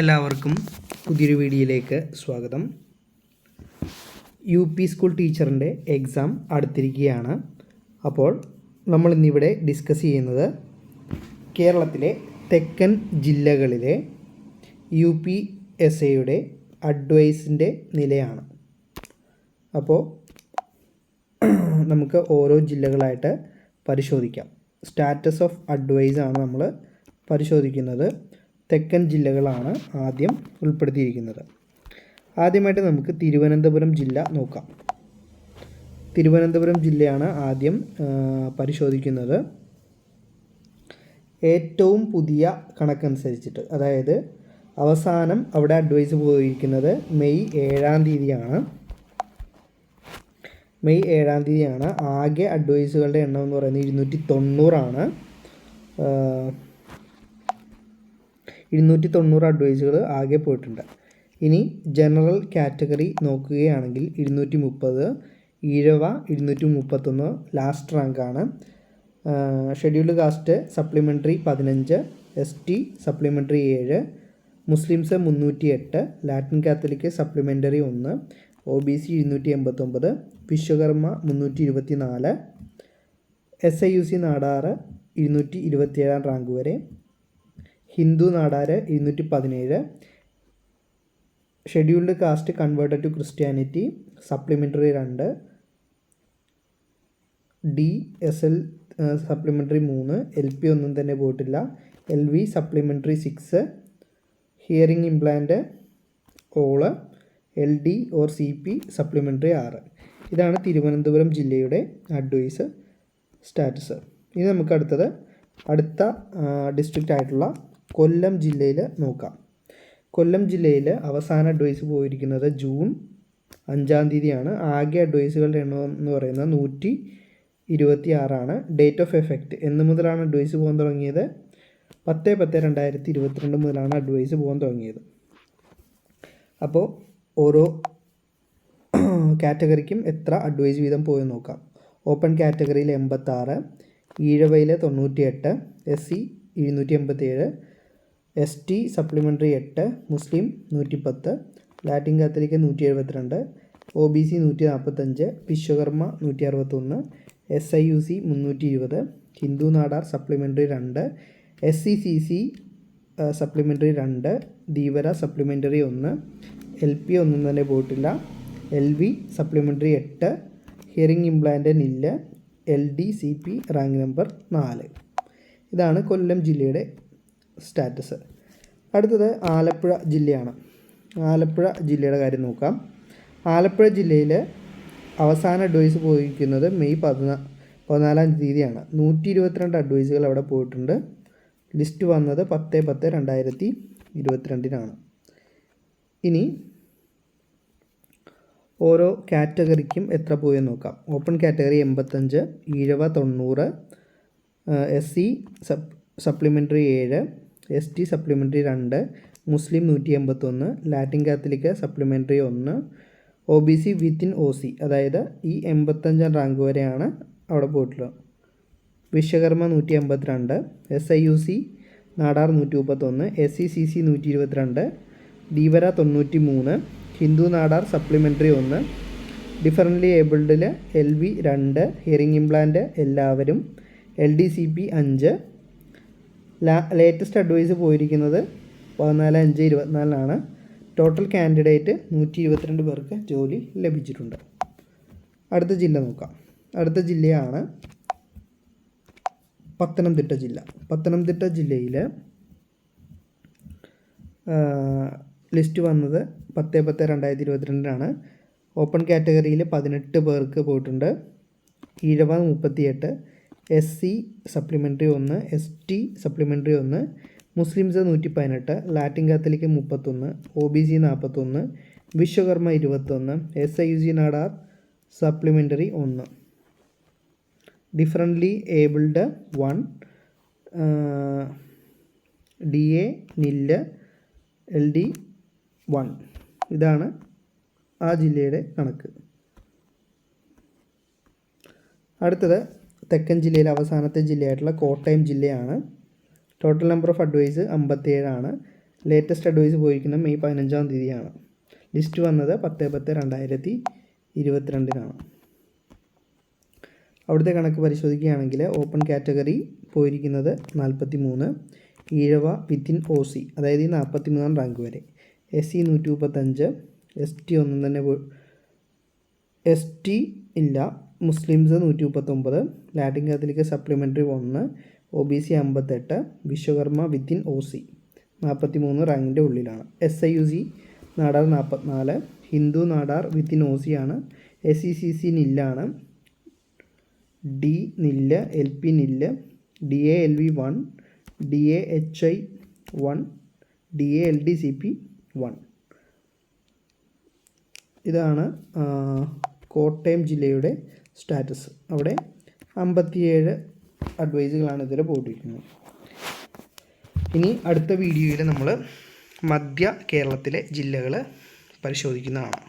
എല്ലാവർക്കും പുതിയൊരു വീഡിയോയിലേക്ക് സ്വാഗതം. യു പി സ്കൂൾ ടീച്ചറിന്റെ എക്സാം അടുത്തിരിക്കുകയാണ്. അപ്പോൾ നമ്മൾ ഇന്നിവിടെ ഡിസ്കസ് ചെയ്യുന്നത് കേരളത്തിലെ തെക്കൻ ജില്ലകളിലെ യു പി എസ് എയുടെ അഡ്വൈസിന്റെ നിലയാണ്. അപ്പോൾ നമുക്ക് ഓരോ ജില്ലകളായിട്ട് പരിശോധിക്കാം. സ്റ്റാറ്റസ് ഓഫ് അഡ്വൈസാണ് നമ്മൾ പരിശോധിക്കുന്നത്. തെക്കൻ ജില്ലകളാണ് ആദ്യം ഉൾപ്പെടുത്തിയിരിക്കുന്നത്. ആദ്യമായിട്ട് നമുക്ക് തിരുവനന്തപുരം ജില്ല നോക്കാം. തിരുവനന്തപുരം ജില്ലയാണ് ആദ്യം പരിശോധിക്കുന്നത്. ഏറ്റവും പുതിയ കണക്കനുസരിച്ചിട്ട് അതായത് അവസാനം അവിടെ അഡ്വൈസ് പോയിരിക്കുന്നത് മെയ് ഏഴാം തീയതിയാണ്. മെയ് ഏഴാം തീയതിയാണ് ആകെ അഡ്വൈസുകളുടെ എണ്ണം എന്ന് പറയുന്നത് ഇരുന്നൂറ്റി തൊണ്ണൂറാണ്. ഇരുന്നൂറ്റി തൊണ്ണൂറ് അഡ്വൈസുകൾ ആകെ പോയിട്ടുണ്ട്. ഇനി ജനറൽ കാറ്റഗറി നോക്കുകയാണെങ്കിൽ ഇരുന്നൂറ്റി മുപ്പത് ഈഴവ ഇരുന്നൂറ്റി മുപ്പത്തൊന്ന് ലാസ്റ്റ് റാങ്കാണ് ഷെഡ്യൂൾഡ് കാസ്റ്റ് സപ്ലിമെന്ററി പതിനഞ്ച് എസ് ടി സപ്ലിമെന്ററി ഏഴ് മുസ്ലിംസ് മുന്നൂറ്റി എട്ട് ലാറ്റിൻ കാത്തലിക് സപ്ലിമെന്ററി ഒന്ന് ഒ ബി സി ഇരുന്നൂറ്റി എൺപത്തൊമ്പത് വിശ്വകർമ്മ മുന്നൂറ്റി ഇരുപത്തി നാല് S I U C Nadar ഇരുന്നൂറ്റി ഇരുപത്തിയേഴാം റാങ്ക് വരെ ഹിന്ദു നാടാര് ഇരുന്നൂറ്റി പതിനേഴ് scheduled caste converted to Christianity supplementary രണ്ട്. ഡി എസ് എൽ സപ്ലിമെന്ററി മൂന്ന്. എൽ പി ഒന്നും തന്നെ പോയിട്ടില്ല. L V supplementary six. Hearing implant all. L D or C P supplementary ആറ്. ഇതാണ് തിരുവനന്തപുരം ജില്ലയുടെ അഡ്വൈസ് സ്റ്റാറ്റസ്. ഇനി നമുക്ക് അടുത്തത് അടുത്ത ഡിസ്ട്രിക്റ്റ് ആയിട്ടുള്ള കൊല്ലം ജില്ലയിൽ നോക്കാം. കൊല്ലം ജില്ലയിൽ അവസാന അഡ്വൈസ് പോയിരിക്കുന്നത് ജൂൺ അഞ്ചാം തീയതിയാണ്. ആകെ അഡ്വൈസുകളുടെ എണ്ണം എന്ന് പറയുന്നത് നൂറ്റി ഇരുപത്തി ആറാണ് ഡേറ്റ് ഓഫ് എഫക്റ്റ് എന്ന് മുതലാണ് അഡ്വൈസ് പോകാൻ തുടങ്ങിയത്. പത്ത് പത്ത് രണ്ടായിരത്തി ഇരുപത്തിരണ്ട് മുതലാണ് അഡ്വൈസ് പോകാൻ തുടങ്ങിയത്. അപ്പോൾ ഓരോ കാറ്റഗറിക്കും എത്ര അഡ്വൈസ് വീതം പോയി നോക്കാം. ഓപ്പൺ കാറ്റഗറിയിൽ എൺപത്താറ് ഈഴവയിൽ തൊണ്ണൂറ്റി എട്ട് എസ് സി ഇരുന്നൂറ്റി എൺപത്തേഴ് എസ് ടി സപ്ലിമെന്ററി എട്ട് മുസ്ലിം നൂറ്റി പത്ത് ലാറ്റിൻ കാത്തലിക്ക് നൂറ്റി എഴുപത്തിരണ്ട് ഒ ബി സി നൂറ്റി നാൽപ്പത്തഞ്ച് വിശ്വകർമ്മ നൂറ്റി അറുപത്തൊന്ന് എസ് ഐ യു സി മുന്നൂറ്റി ഇരുപത് ഹിന്ദു നാടാർ സപ്ലിമെന്ററി രണ്ട് S C C C supplementary രണ്ട് ധീവര സപ്ലിമെന്ററി ഒന്ന് എൽ പി ഒന്നും തന്നെ പോയിട്ടില്ല എൽ വി സപ്ലിമെന്ററി എട്ട് hearing implant nil L D C P rank number നാല്. ഇതാണ് കൊല്ലം ജില്ലയുടെ സ്റ്റാറ്റസ്. അടുത്തത് ആലപ്പുഴ ജില്ലയാണ്. ആലപ്പുഴ ജില്ലയുടെ കാര്യം നോക്കാം. ആലപ്പുഴ ജില്ലയിൽ അവസാന അഡ്വൈസ് പോയിരിക്കുന്നത് മെയ് പതിനാ പതിനാലാം തീയതിയാണ്. നൂറ്റി ഇരുപത്തിരണ്ട് അഡ്വൈസുകൾ അവിടെ പോയിട്ടുണ്ട്. ലിസ്റ്റ് വന്നത് പത്ത് പത്ത് രണ്ടായിരത്തി ഇരുപത്തിരണ്ടിനാണ്. ഇനി ഓരോ കാറ്റഗറിക്കും എത്ര പോയെന്ന് നോക്കാം. ഓപ്പൺ കാറ്റഗറി എൺപത്തഞ്ച് ഈഴവ തൊണ്ണൂറ് എസ് സി സപ് സപ്ലിമെന്ററി ഏഴ് എസ് ടി സപ്ലിമെന്ററി രണ്ട് മുസ്ലിം നൂറ്റി എൺപത്തൊന്ന് ലാറ്റിൻ കാത്തലിക് സപ്ലിമെന്ററി ഒന്ന് O B C within O C അതായത് ഈ എൺപത്തഞ്ചാം റാങ്ക് വരെയാണ് അവിടെ പോയിട്ടുള്ളത്. വിശ്വകർമ്മ നൂറ്റി എൺപത്തിരണ്ട് S I U C Nadar നൂറ്റി മുപ്പത്തൊന്ന് എസ് സി സി സി നൂറ്റി ഇരുപത്തിരണ്ട് ദീവര തൊണ്ണൂറ്റി മൂന്ന് ഹിന്ദു നാടാർ സപ്ലിമെന്ററി ഒന്ന് ഡിഫറന്റ്ലി ഏബിൾഡിൽ എൽ വി രണ്ട് ഹിയറിംഗ് ഇംപ്ലാന്റ് എല്ലാവരും എൽ ഡി സി പി അഞ്ച് ലേറ്റസ്റ്റ് അഡ്വൈസ് പോയിരിക്കുന്നത് പതിനാല് അഞ്ച് ഇരുപത്തിനാലിനാണ്. ടോട്ടൽ കാൻഡിഡേറ്റ് നൂറ്റി ഇരുപത്തിരണ്ട് പേർക്ക് ജോലി ലഭിച്ചിട്ടുണ്ട്. അടുത്ത ജില്ല നോക്കാം. അടുത്ത ജില്ലയാണ് പത്തനംതിട്ട ജില്ല. പത്തനംതിട്ട ജില്ലയിൽ ലിസ്റ്റ് വന്നത് പത്ത് പത്ത് രണ്ടായിരത്തി ഇരുപത്തിരണ്ടിനാണ്. ഓപ്പൺ കാറ്റഗറിയിൽ പതിനെട്ട് പേർക്ക് പോയിട്ടുണ്ട്. ഈഴവ മുപ്പത്തിയെട്ട് എസ് സി സപ്ലിമെന്ററി ഒന്ന് എസ് ടി സപ്ലിമെന്ററി ഒന്ന് മുസ്ലിംസ് നൂറ്റി പതിനെട്ട് ലാറ്റിൻ കാത്തലിക്ക് മുപ്പത്തൊന്ന് ഒ ബി സി നാൽപ്പത്തൊന്ന് വിശ്വകർമ്മ ഇരുപത്തൊന്ന് S I U C Nadar supplementary ഒന്ന്. Differently abled one D A nil L D one ഇതാണ് ആ ജില്ലയുടെ കണക്ക്. അടുത്തത് തെക്കൻ ജില്ലയിലെ അവസാനത്തെ ജില്ലയായിട്ടുള്ള കോട്ടയം ജില്ലയാണ്. ടോട്ടൽ നമ്പർ ഓഫ് അഡ്വൈസ് അമ്പത്തിയേഴാണ്. ലേറ്റസ്റ്റ് അഡ്വൈസ് പോയിരിക്കുന്നത് മെയ് പതിനഞ്ചാം തീയതിയാണ്. ലിസ്റ്റ് വന്നത് പത്ത് പത്ത് രണ്ടായിരത്തി ഇരുപത്തിരണ്ടിനാണ്. അവിടുത്തെ കണക്ക് പരിശോധിക്കുകയാണെങ്കിൽ ഓപ്പൺ കാറ്റഗറി പോയിരിക്കുന്നത് നാൽപ്പത്തി മൂന്ന് ഈഴവ വിത്തിൻ ഒ സി അതായത് ഈ നാൽപ്പത്തി മൂന്നാം റാങ്ക് വരെ. എസ് സി നൂറ്റി മുപ്പത്തഞ്ച് എസ് ടി ഒന്നും തന്നെ എസ് ടി ഇല്ല മുസ്ലിംസ് നൂറ്റി മുപ്പത്തൊമ്പത് ലാറ്റിൻ കാത്തലിക് സപ്ലിമെന്ററി ഒന്ന് ഒ ബി സി അമ്പത്തെട്ട് വിശ്വകർമ്മ വിത്തിൻ ഒ സി. നാൽപ്പത്തി മൂന്ന് റാങ്കിന്റെ ഉള്ളിലാണ്. S I U C Nadar നാൽപ്പത്തിനാല് Hindu Nadar within O C ആണ്. S E C C നില്ലാണ്. D nil L P nil D A L V one D A H I one D A L D C P one. ഇതാണ് കോട്ടയം ജില്ലയുടെ status. അവിടെ അമ്പത്തിയേഴ് അഡ്വൈസുകളാണ് ഇതിൽ പോയിട്ടിരിക്കുന്നത് ഇനി അടുത്ത വീഡിയോയിൽ നമ്മൾ മധ്യ കേരളത്തിലെ ജില്ലകൾ പരിശോധിക്കുന്നതാണ്.